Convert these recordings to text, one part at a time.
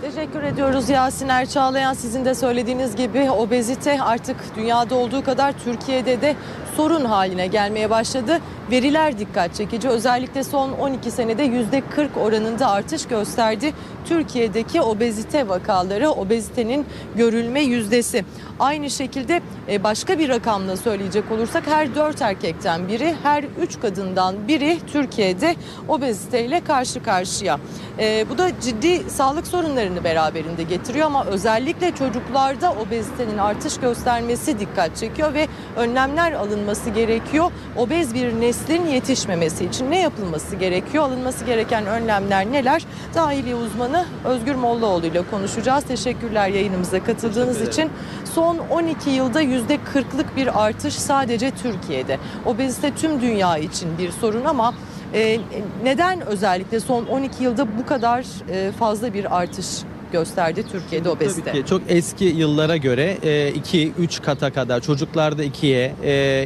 Teşekkür ediyoruz Yasin Erçağlayan. Sizin de söylediğiniz gibi obezite artık dünyada olduğu kadar Türkiye'de de sorun haline gelmeye başladı. Veriler dikkat çekici. Özellikle son 12 senede %40 oranında artış gösterdi. Türkiye'deki obezite vakaları, obezitenin görülme yüzdesi. Aynı şekilde e, başka bir rakamla söyleyecek olursak her 4 erkekten biri, her 3 kadından biri Türkiye'de obeziteyle karşı karşıya. E, Bu da ciddi sağlık sorunlarını beraberinde getiriyor ama özellikle çocuklarda obezitenin artış göstermesi dikkat çekiyor ve önlemler alınması gerekiyor. Obez bir neslin yetişmemesi için ne yapılması gerekiyor? Alınması gereken önlemler neler? Dahiliye uzmanı Özgür Mollaoğlu ile konuşacağız. Teşekkürler yayınımıza katıldığınız Teşekkür için. Son 12 yılda %40'lık bir artış sadece Türkiye'de. Obezite tüm dünya için bir sorun ama e, neden özellikle son 12 yılda bu kadar e, fazla bir artış gösterdi Türkiye'de obezite? Tabii ki çok eski yıllara göre 2-3 kata kadar çocuklarda 2'ye,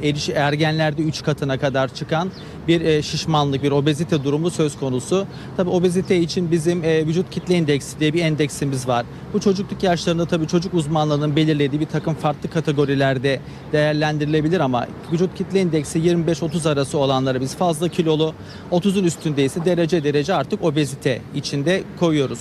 eriş ergenlerde 3 katına kadar çıkan bir e, şişmanlık, bir obezite durumu söz konusu. Tabii obezite için bizim e, vücut kitle indeksi diye bir endeksimiz var. Bu çocukluk yaşlarında tabii çocuk uzmanlarının belirlediği bir takım farklı kategorilerde değerlendirilebilir ama vücut kitle indeksi 25-30 arası olanları biz fazla kilolu, 30'un üstündeyse derece derece artık obezite içinde koyuyoruz.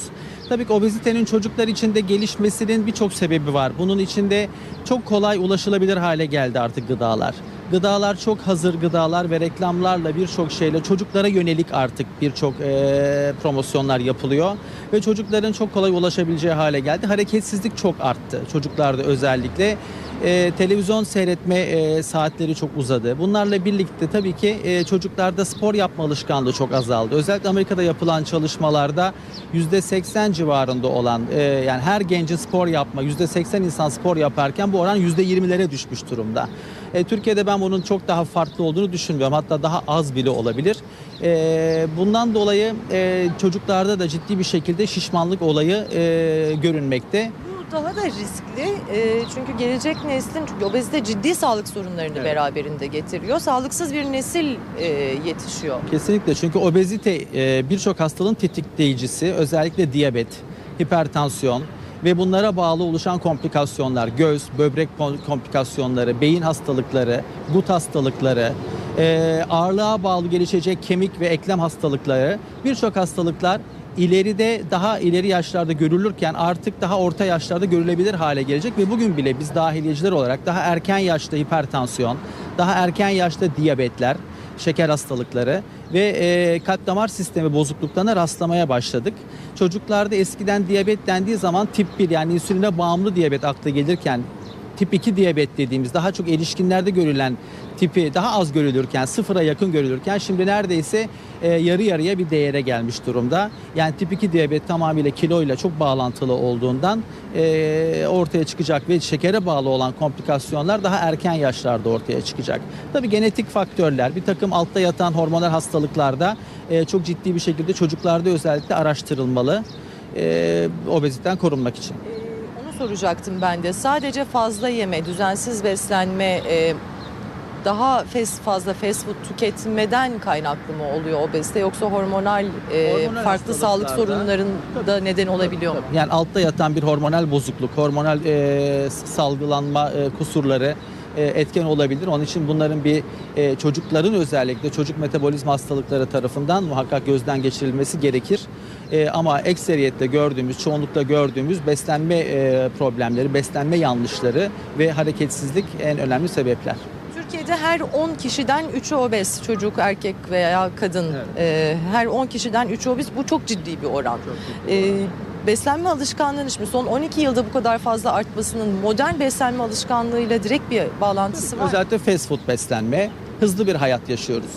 Tabii ki obezitenin çocuklar içinde gelişmesinin birçok sebebi var. Bunun içinde çok kolay ulaşılabilir hale geldi artık gıdalar. Gıdalar çok hazır gıdalar ve reklamlarla birçok şeyle çocuklara yönelik artık birçok eee, promosyonlar yapılıyor ve çocukların çok kolay ulaşabileceği hale geldi. Hareketsizlik çok arttı çocuklarda özellikle. Eee, televizyon seyretme eee, saatleri çok uzadı. Bunlarla birlikte tabii ki eee, çocuklarda spor yapma alışkanlığı çok azaldı. Özellikle Amerika'da yapılan çalışmalarda %80 civarında olan eee, yani her gencin spor yapma %80 insan spor yaparken bu oran %20'lere düşmüş durumda. E, Türkiye'de ben bunun çok daha farklı olduğunu düşünmüyorum. Hatta daha az bile olabilir. E, bundan dolayı e, çocuklarda da ciddi bir şekilde şişmanlık olayı e, görünmekte. Daha da riskli E, çünkü gelecek neslin çünkü obezite ciddi sağlık sorunlarını Evet. beraberinde getiriyor. Sağlıksız bir nesil e, yetişiyor. Kesinlikle çünkü obezite e, birçok hastalığın tetikleyicisi. Özellikle diyabet, hipertansiyon ve bunlara bağlı oluşan komplikasyonlar, göz, böbrek kom- komplikasyonları, beyin hastalıkları, gut hastalıkları, e, ağırlığa bağlı gelişecek kemik ve eklem hastalıkları, birçok hastalıklar ileride daha ileri yaşlarda görülürken artık daha orta yaşlarda görülebilir hale gelecek ve bugün bile biz dahiliyeciler olarak daha erken yaşta hipertansiyon, daha erken yaşta diyabetler, şeker hastalıkları ve e, kalp damar sistemi bozukluklarına rastlamaya başladık. Çocuklarda eskiden diyabet dendiği zaman tip 1 yani insüline bağımlı diyabet akla gelirken tip 2 diyabet dediğimiz daha çok erişkinlerde görülen tipi daha az görülürken sıfıra yakın görülürken şimdi neredeyse e, yarı yarıya bir değere gelmiş durumda. Yani tip 2 diyabet tamamıyla kiloyla çok bağlantılı olduğundan e, ortaya çıkacak ve şekere bağlı olan komplikasyonlar daha erken yaşlarda ortaya çıkacak. Tabii genetik faktörler bir takım altta yatan hormonal hastalıklarda e, çok ciddi bir şekilde çocuklarda özellikle araştırılmalı e, obeziten korunmak için. Soracaktım ben de. Sadece fazla yeme, düzensiz beslenme, e, daha fast, fazla fast food tüketmeden kaynaklı mı oluyor obezite yoksa hormonal, e, Hormonal farklı sağlık sorunların da neden olabiliyor mu? Yani altta yatan bir hormonal bozukluk, hormonal e, salgılanma e, kusurları e, etken olabilir. Onun için bunların bir e, çocukların özellikle çocuk metabolizma hastalıkları tarafından muhakkak gözden geçirilmesi gerekir. E, ama ekseriyetle gördüğümüz, çoğunlukla gördüğümüz beslenme e, problemleri, beslenme yanlışları ve hareketsizlik en önemli sebepler. Türkiye'de her 10 kişiden 3'ü obez. Çocuk, erkek veya kadın. Evet. e, her 10 kişiden 3'ü obez. Bu çok ciddi bir oran. E, beslenme alışkanlığının şimdi son 12 yılda bu kadar fazla artmasının modern beslenme alışkanlığıyla direkt bir bağlantısı var. Özellikle fast food beslenme. Hızlı bir hayat yaşıyoruz.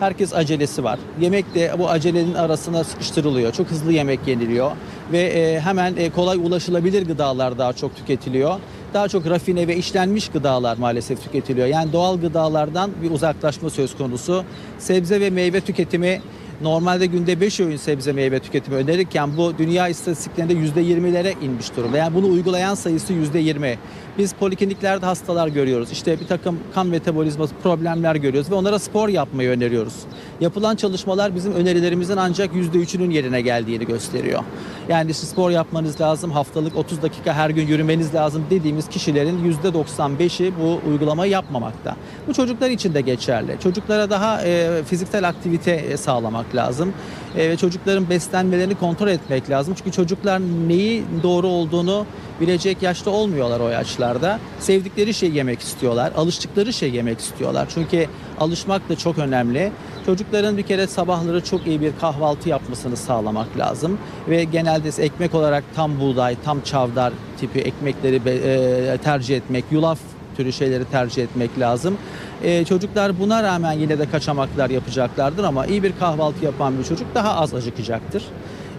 Herkes acelesi var. Yemek de bu acelenin arasına sıkıştırılıyor. Çok hızlı yemek yeniliyor ve e, hemen e, kolay ulaşılabilir gıdalar daha çok tüketiliyor. Daha çok rafine ve işlenmiş gıdalar maalesef tüketiliyor. Yani doğal gıdalardan bir uzaklaşma söz konusu. Sebze ve meyve tüketimi Normalde günde 5 öğün sebze meyve tüketimi önerirken bu dünya istatistiklerinde %20'lere inmiş durumda. Yani bunu uygulayan sayısı %20. Biz polikliniklerde hastalar görüyoruz. İşte bir takım kan metabolizması problemler görüyoruz ve onlara spor yapmayı öneriyoruz. Yapılan çalışmalar bizim önerilerimizin ancak %3'ünün yerine geldiğini gösteriyor. Yani işte spor yapmanız lazım, haftalık 30 dakika her gün yürümeniz lazım dediğimiz kişilerin %95'i bu uygulamayı yapmamakta. Bu çocuklar için de geçerli. Çocuklara daha e, fiziksel aktivite sağlamak lazım. E, ve çocukların beslenmelerini kontrol etmek lazım. Çünkü çocuklar neyi doğru olduğunu bilecek yaşta olmuyorlar o yaşlarda. Sevdikleri şey yemek istiyorlar, alıştıkları şey yemek istiyorlar. Çünkü alışmak da çok önemli. Çocukların bir kere sabahları çok iyi bir kahvaltı yapmasını sağlamak lazım. Ve genelde ekmek olarak tam buğday, tam çavdar tipi ekmekleri e, tercih etmek, yulaf türü şeyleri tercih etmek lazım. Ee, çocuklar buna rağmen yine de kaçamaklar yapacaklardır ama iyi bir kahvaltı yapan bir çocuk daha az acıkacaktır.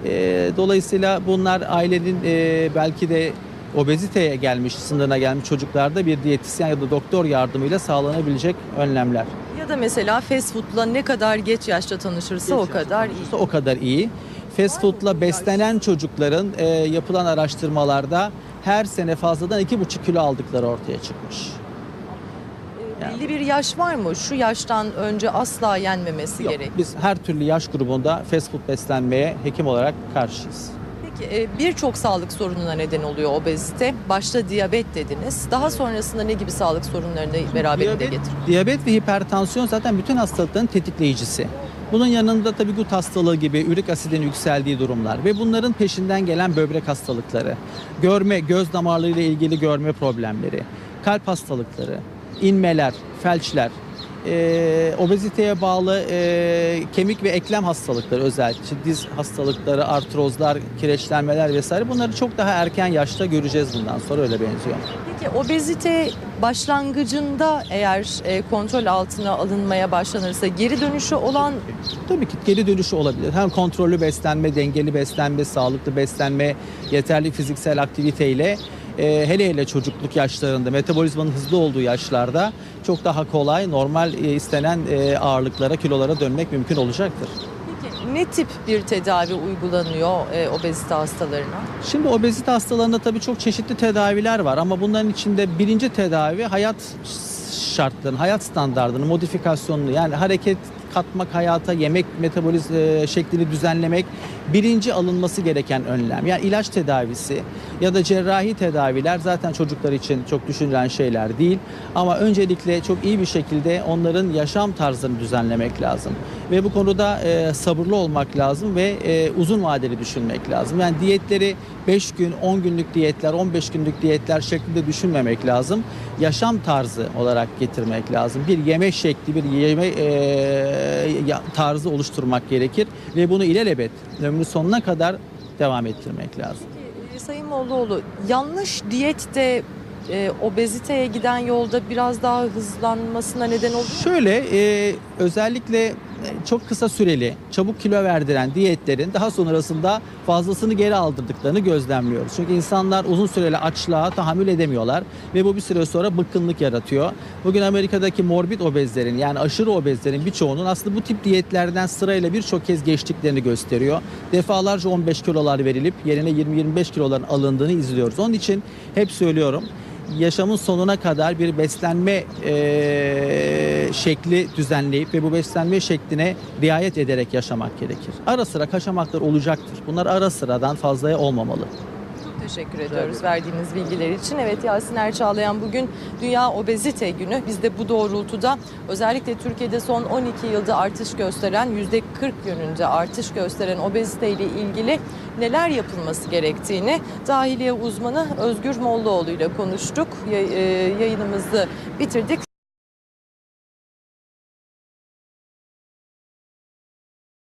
Ee, dolayısıyla bunlar ailenin e, belki de obeziteye gelmiş, sınırına gelmiş çocuklarda bir diyetisyen ya da doktor yardımıyla sağlanabilecek önlemler. Ya da mesela fast food'la ne kadar geç yaşta tanışırsa o kadar iyi. O kadar iyi. Fast food'la beslenen çocukların e, yapılan araştırmalarda her sene fazladan 2,5 kilo aldıkları ortaya çıkmış. Ee, Belli bir yaş var mı? Şu yaştan önce asla yenmemesi Yok, gerek. biz her türlü yaş grubunda fast food beslenmeye hekim olarak karşıyız. Peki e, birçok sağlık sorununa neden oluyor obezite. Başta diyabet dediniz. Daha sonrasında ne gibi sağlık sorunlarını beraberinde Diyabet, getiriyor? diyabet ve hipertansiyon zaten bütün hastalıkların tetikleyicisi. Bunun yanında tabii gut hastalığı gibi ürik asidin yükseldiği durumlar ve bunların peşinden gelen böbrek hastalıkları, görme, göz damarlarıyla ilgili görme problemleri, kalp hastalıkları, inmeler, felçler, e, obeziteye bağlı e, kemik ve eklem hastalıkları özellikle diz hastalıkları, artrozlar, kireçlenmeler vesaire bunları çok daha erken yaşta göreceğiz bundan sonra öyle benziyor. Obezite başlangıcında eğer e, kontrol altına alınmaya başlanırsa geri dönüşü olan Tabii ki geri dönüşü olabilir. Hem kontrollü beslenme, dengeli beslenme, sağlıklı beslenme, yeterli fiziksel aktiviteyle e, hele hele çocukluk yaşlarında, metabolizmanın hızlı olduğu yaşlarda çok daha kolay, normal e, istenen ağırlıklara, kilolara dönmek mümkün olacaktır. Peki ne tip bir tedavi uygulanıyor e, obezite hastalarına? Şimdi obezite hastalarında tabii çok çeşitli tedaviler var ama bunların içinde birinci tedavi hayat şartlarını, hayat standartını, modifikasyonunu yani hareket katmak hayata, yemek metaboliz e, şeklini düzenlemek birinci alınması gereken önlem. Yani ilaç tedavisi ya da cerrahi tedaviler zaten çocuklar için çok düşünülen şeyler değil. Ama öncelikle çok iyi bir şekilde onların yaşam tarzını düzenlemek lazım. Ve bu konuda e, sabırlı olmak lazım ve e, uzun vadeli düşünmek lazım. Yani diyetleri 5 gün, 10 günlük diyetler, 15 günlük diyetler şeklinde düşünmemek lazım. Yaşam tarzı olarak getirmek lazım. Bir yeme şekli, bir yeme e, tarzı oluşturmak gerekir ve bunu ilelebet ömrü sonuna kadar devam ettirmek lazım. Mollaoğlu yanlış diyet de e, obeziteye giden yolda biraz daha hızlanmasına neden mu? Şöyle e, özellikle çok kısa süreli çabuk kilo verdiren diyetlerin daha sonrasında fazlasını geri aldırdıklarını gözlemliyoruz. Çünkü insanlar uzun süreli açlığa tahammül edemiyorlar ve bu bir süre sonra bıkkınlık yaratıyor. Bugün Amerika'daki morbid obezlerin yani aşırı obezlerin birçoğunun aslında bu tip diyetlerden sırayla birçok kez geçtiklerini gösteriyor. Defalarca 15 kilolar verilip yerine 20-25 kiloların alındığını izliyoruz. Onun için hep söylüyorum yaşamın sonuna kadar bir beslenme şekli düzenleyip ve bu beslenme şekline riayet ederek yaşamak gerekir. Ara sıra kaçamaklar olacaktır. Bunlar ara sıradan fazlaya olmamalı. Teşekkür ediyoruz verdiğiniz bilgiler için. Evet Yasin Erçağlayan bugün Dünya Obezite Günü. Biz de bu doğrultuda özellikle Türkiye'de son 12 yılda artış gösteren %40 yönünde artış gösteren obezite ile ilgili neler yapılması gerektiğini dahiliye uzmanı Özgür Mollaoğlu ile konuştuk. E, Yayınımızı bitirdik.